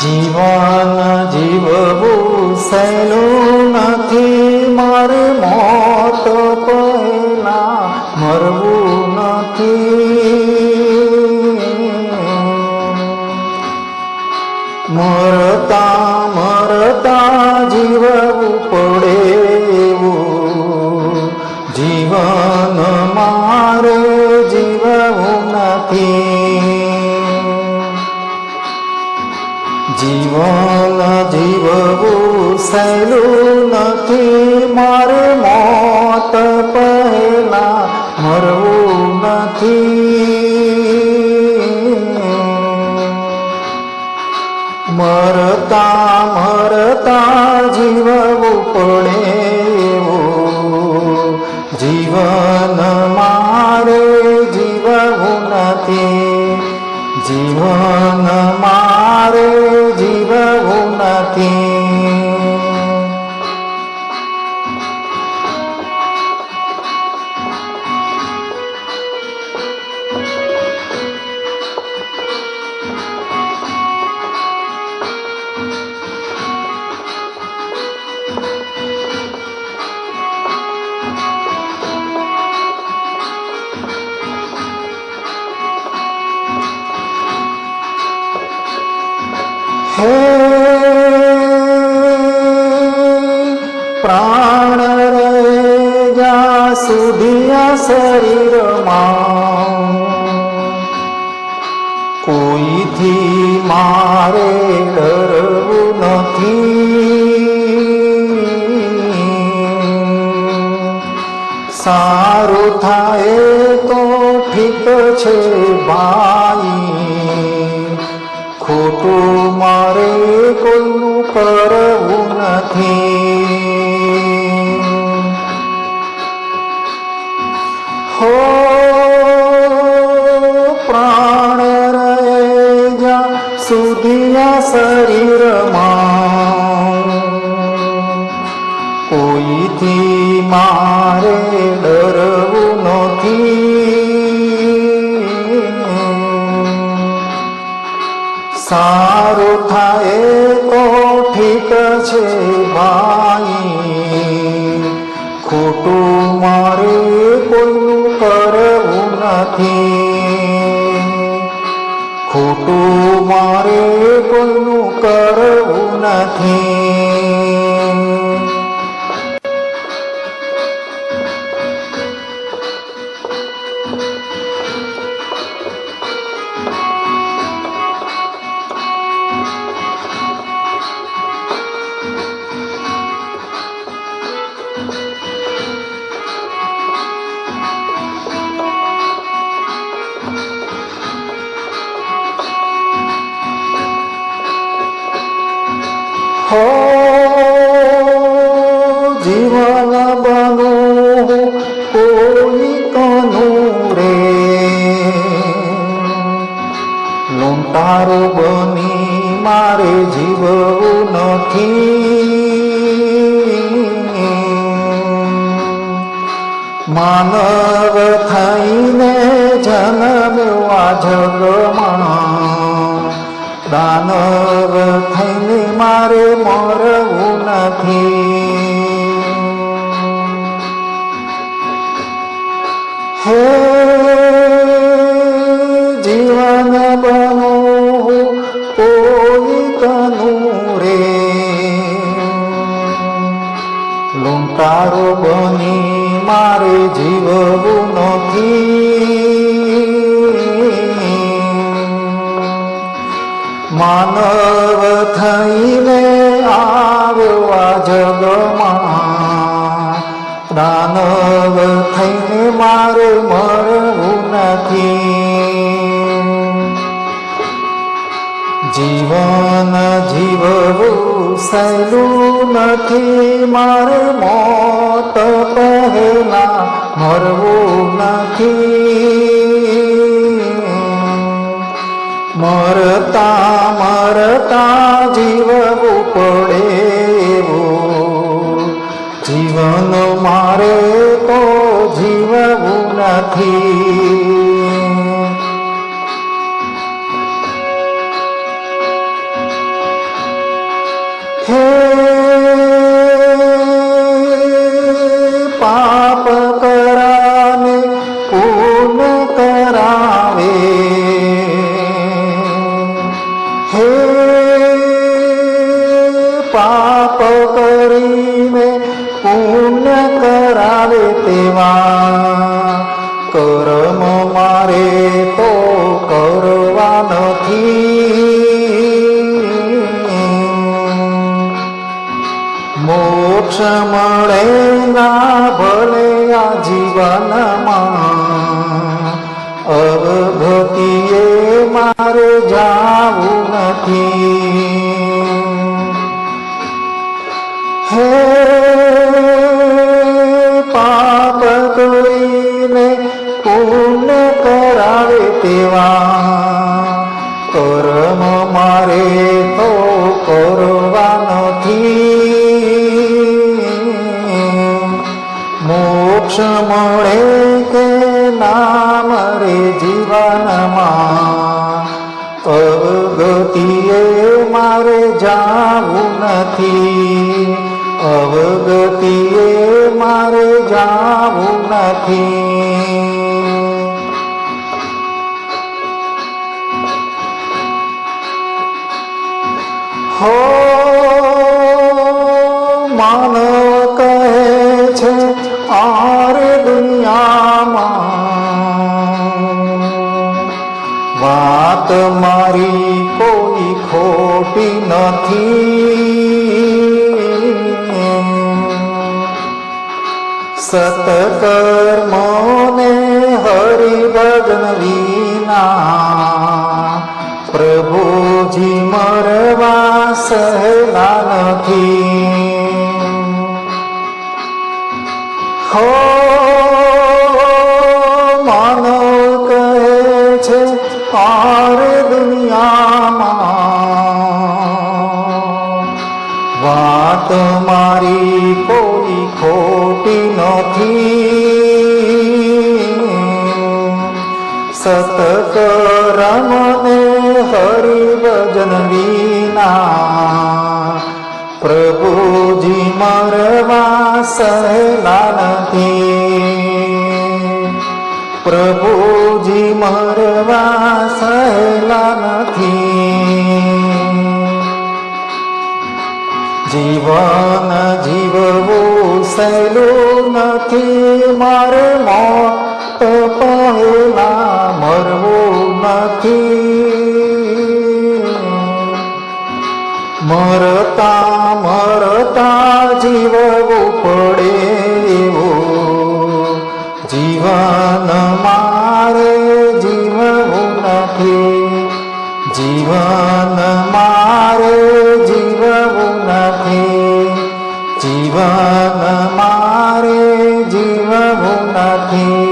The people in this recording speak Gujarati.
જીવન જીવવું સહેલું નથી મારે મોત પહેલા મરવું નથી મરતા જીવન જીવવું સહેલું નથી. મારે મોત પહેલા મરવું નથી. મરતા મરતા જીવવું પડે જીવન મારે જીવવું નથી. જીવન પ્રાણ રે જ્યાં સુધી આ શરીરમાં કોઈથી મારે ડરવું નથી. સારું થાય તો ઠીક છે ભાઈ. ખોટું મારે કોઈનું કરવું નથી. શરીરમાં કોઈથી મારે ડરવું નથી સારું થાય તો ઠીક છે ભાઈ ખોટું મારે કોઈનું કરવું નથી ખોટું મારે કોઈનું કરવું નથી. લૂંટારો બની, મારે જીવવું નથી. માનવ થઈને જન્મ્યો જગમાં દાનવ થઈને મારે મરવું નથી. હે তনুরে লুঙ্কারো বনি মারে জীব বুনকি মানব থাইলে আবওয়া জগমা দানব থাইলে মারে মরবু নাকি জীবন सैलू नथी मर मौत पहला मरवू नथी मरता मरता जीववू पड़े जीवन मारे तो जीववू नथी આવે તેવા. કર્મ મારે તો કરવા નથી. મોક્ષ મળે ના ભલે આ જીવનમાં. અવભતી કરાવે તેવા કર્મ મારે તો કરવા નથી મોક્ષ મળે કે ના મરે જીવનમાં અવગતિએ મારે જાવું નથી અવગતિએ મારે જાવું નથી હો માનવ કહે છે આરે દુનિયામાં વાત મારી કોઈ ખોટી નથી. સતકર્મને હરિભજન વિના પ્રભુજી મરવા સહેલા નથી. હો માનો કહે છે, આરે દુનિયામાં વાત મારી કોઈ ખોટી નથી. સતકરમને હરિભજન વિના પ્રભુજી મરવા સહેલા નથી પ્રભુજી મરવા સહેલા નથી જીવન જીવવું સહેલું નથી મારે મોત પહેલા મરવું નથી मरता मरता जीव उपडे वो जीवन मारे जीव उनखे जीवन मारे जीव उनखे जीवन मारे जीव उनखे